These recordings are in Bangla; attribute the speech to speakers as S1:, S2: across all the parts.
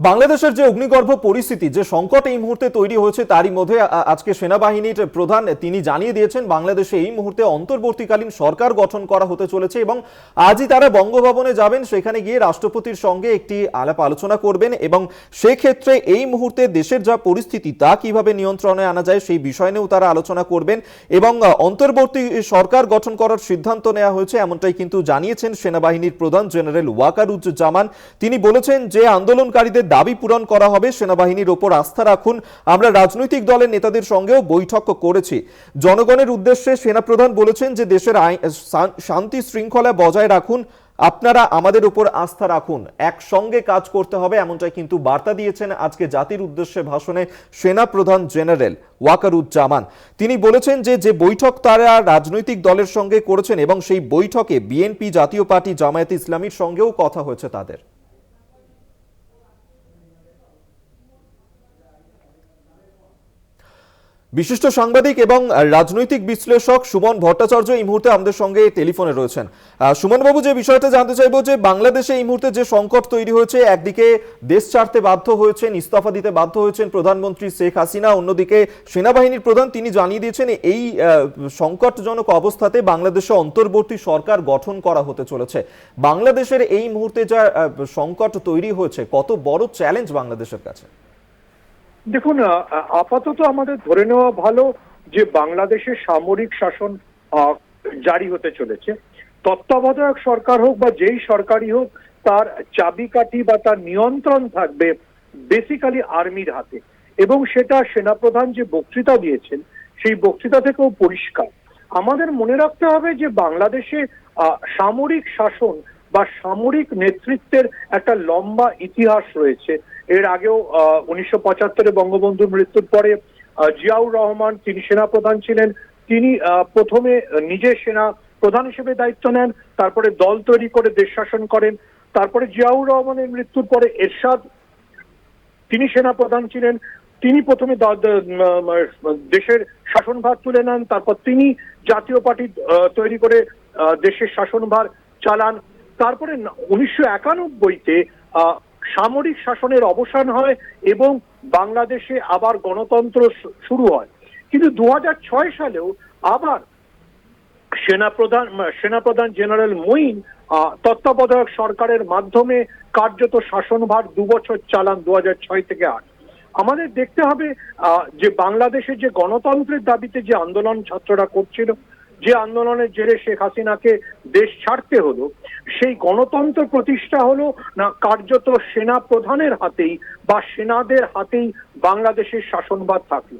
S1: বাংলাদেশের যে অগ্নিগর্ভ পরিস্থিতি, যে সংকট এই মুহূর্তে তৈরি হয়েছে তারই মধ্যে আজকে সেনাবাহিনীর প্রধান তিনি জানিয়ে দিয়েছেন, বাংলাদেশে এই মুহূর্তে অন্তর্বর্তীকালীন সরকার গঠন করা হতে চলেছে এবং আজই তারা বঙ্গভবনে যাবেন। সেখানে গিয়ে রাষ্ট্রপতির সঙ্গে একটি আলাপ আলোচনা করবেন এবং সেক্ষেত্রে এই মুহূর্তে দেশের যা পরিস্থিতি, তা কীভাবে নিয়ন্ত্রণে আনা যায় সেই বিষয় নিয়েও তারা আলোচনা করবেন এবং অন্তর্বর্তী সরকার গঠন করার সিদ্ধান্ত নেওয়া হয়েছে এমনটাই কিন্তু জানিয়েছেন সেনাবাহিনীর প্রধান জেনারেল ওয়াকারুজ্জামান। তিনি বলেছেন যে আন্দোলনকারীদের দাবি পূরণ করা হবে, সেনাবাহিনীর ওপর আস্থা রাখুন। আমরা রাজনৈতিক দলের নেতাদের সঙ্গেও বৈঠক করেছি। জনগণের উদ্দেশ্যে সেনাপ্রধান বলেছেন যে দেশের শান্তি শৃঙ্খলা বজায় রাখুন। আপনারা আমাদের উপর আস্থা রাখুন। একসঙ্গে কাজ করতে হবে, এমনটাই কিন্তু বার্তা দিয়েছেন আজকে জাতির উদ্দেশ্যে ভাষণে সেনা প্রধান জেনারেল ওয়াকারুজ্জামান। তিনি বলেছেন যে যে বৈঠক তারা রাজনৈতিক দলের সঙ্গে করেছেন এবং সেই বৈঠকে বিএনপি জাতীয় পার্টি জামায়াত ইসলামীর সঙ্গেও কথা হয়েছে তাদের। বিশিষ্ট সাংবাদিক এবং রাজনৈতিক বিশ্লেষক সুমন ভট্টাচার্য এই মুহূর্তে আমাদের সঙ্গে টেলিফোনে রয়েছেন। সুমনবাবু, যে বিষয়টা জানতে চাইব যে বাংলাদেশে এই মুহূর্তে যে সংকট তৈরি হয়েছে, একদিকে দেশ ছাড়তে বাধ্য হয়েছেন, ইস্তফা দিতে বাধ্য হয়েছেন প্রধানমন্ত্রী শেখ হাসিনা, অন্যদিকে সেনাবাহিনীর প্রধান তিনি জানিয়ে দিয়েছেন, এই সংকটজনক অবস্থাতে বাংলাদেশে অন্তর্বর্তী সরকার গঠন করা হতে চলেছে। বাংলাদেশের এই মুহূর্তে যা সংকট তৈরি হয়েছে, কত বড় চ্যালেঞ্জ বাংলাদেশের কাছে?
S2: দেখুন আপাতত আমাদের ধরে নেওয়া ভালো যে বাংলাদেশের সামরিক শাসন জারি হতে চলেছে। তত্ত্বাবধায়ক সরকার হোক বা যেই সরকারই হোক, তার চাবিকাঠি বা তার নিয়ন্ত্রণ থাকবে বেসিক্যালি আর্মির হাতে। এবং সেটা সেনাপ্রধান যে বক্তৃতা দিয়েছেন, সেই বক্তৃতা থেকেও পরিষ্কার। আমাদের মনে রাখতে হবে যে বাংলাদেশে সামরিক শাসন বা সামরিক নেতৃত্বের একটা লম্বা ইতিহাস রয়েছে। এর আগেও উনিশশো পঁচাত্তরে বঙ্গবন্ধুর মৃত্যুর পরে জিয়াউর রহমান তিনি সেনাপ্রধান ছিলেন। তিনি প্রথমে নিজে সেনা প্রধান হিসেবে দায়িত্ব নেন, তারপরে দল তৈরি করে দেশ শাসন করেন, তারপরে জিয়াউর রহমানের মৃত্যুর পরে এরশাদ তিনি সেনাপ্রধান ছিলেন। তিনি প্রথমে দেশের শাসনভার তুলে নেন, তারপর তিনি জাতীয় পার্টি তৈরি করে দেশের শাসনভার চালান। তারপরে উনিশশো একানব্বইতে সামরিক শাসনের অবসান হয় এবং বাংলাদেশে আবার গণতন্ত্র শুরু হয়। কিন্তু দু সালেও আবার সেনাপ্রধান সেনাপ্রধান জেনারেল মঈন তত্ত্বাবধায়ক সরকারের মাধ্যমে কার্যত শাসনভার দু বছর চালান দু থেকে আট। আমাদের দেখতে হবে যে বাংলাদেশে যে গণতন্ত্রের দাবিতে যে আন্দোলন ছাত্ররা করছিল যে আন্দোলনের জেরে শেখ হাসিনাকে দেশ ছাড়তে হলো, সেই গণতন্ত্র প্রতিষ্ঠা হলো না কার্যত সেনা প্রধানের হাতেই বা সেনাদের হাতেই বাংলাদেশের শাসনবাদ থাকল?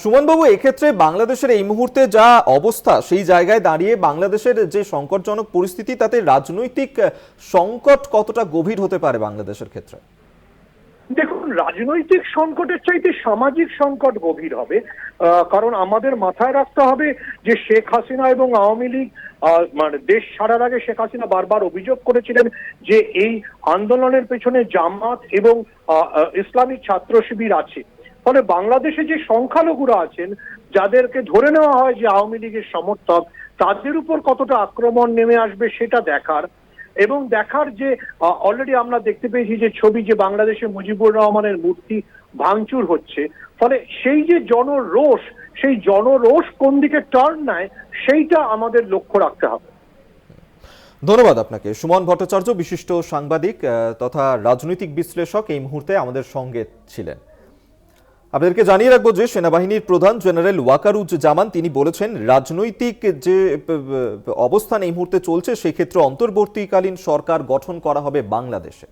S1: সুমনবাবু, এক্ষেত্রে বাংলাদেশের এই মুহূর্তে যা অবস্থা, সেই জায়গায় দাঁড়িয়ে বাংলাদেশের যে সংকটজনক পরিস্থিতি, তাতে রাজনৈতিক সংকট কতটা গভীর হতে পারে বাংলাদেশের ক্ষেত্রে?
S2: দেখুন, রাজনৈতিক সংকটের চাইতে সামাজিক সংকট গভীর হবে। কারণ আমাদের মাথায় রাখতে হবে যে শেখ হাসিনা এবং আওয়ামী লীগ মানে দেশ ছাড়ার আগে শেখ হাসিনা বারবার অভিযোগ করেছিলেন যে এই আন্দোলনের পেছনে জামাত এবং ইসলামী ছাত্র শিবির আছে। ফলে বাংলাদেশে যে সংখ্যালঘুরা আছেন, যাদেরকে ধরে নেওয়া হয় যে আওয়ামী লীগের সমর্থক, তাদের উপর কতটা আক্রমণ নেমে আসবে সেটা দেখার এবং দেখার যে অলরেডি আমরা দেখতে পেয়েছি যে ছবি যে বাংলাদেশে মুজিবুর রহমানের মূর্তি ভাঙচুর হচ্ছে, ফলে সেই যে জনরোষ, সেই জনরোষ কোন দিকে টার্ন নেয়, সেইটা আমাদের লক্ষ্য রাখতে হবে।
S1: ধন্যবাদ আপনাকে। সুমন ভট্টাচার্য, বিশিষ্ট সাংবাদিক তথা রাজনৈতিক বিশ্লেষক এই মুহূর্তে আমাদের সঙ্গে ছিলেন। আপনাদেরকে জানিয়ে রাখব যে সেনাবাহিনীর প্রধান জেনারেল ওয়াকারুজ জামান, তিনি বলেছেন, রাজনৈতিক যে অবস্থান এই মুহূর্তে চলছে, সেক্ষেত্রে অন্তর্বর্তীকালীন সরকার গঠন করা হবে বাংলাদেশে।